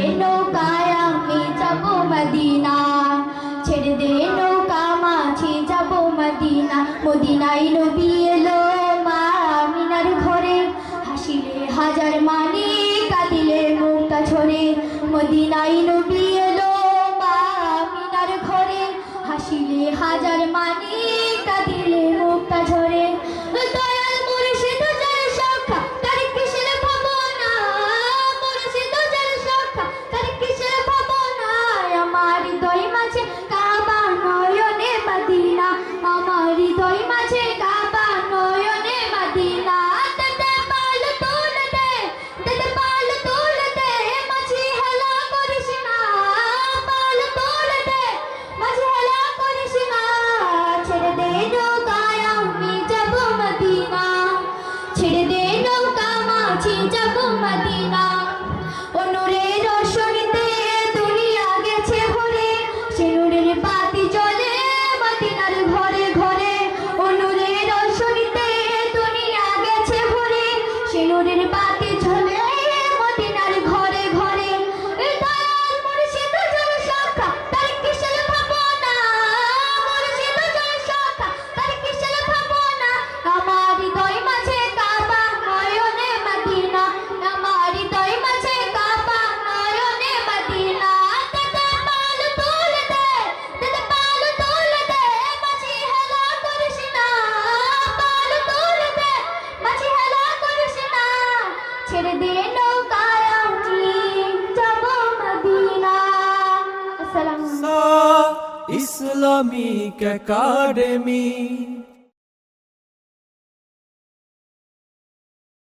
দে নৌকায় আমি যাব মদিনা। ছেড়ে দে নৌকা মাছি যাব মদিনা। মদিনাই নবী এলো মা মিনার ঘরে। হাসিলে হাজার মানে কাঁদিলে মুক্তা ছড়ে মদিনাই নবী এলো মা মিনার ঘরে। হাসিলে হাজার মানে কাঁদিলে মাঝি যাব মদিনা। দুনিয়া গেছে ভরে। সে নূরের বাতি জ্বলে মদিনার ঘরে ঘরে। অনুরের রসনীতে দুনিয়া গেছে ভরে। সে নূরের ছেড়ে দে নৌকায় আমি যাব মদিনা। Islamic academy.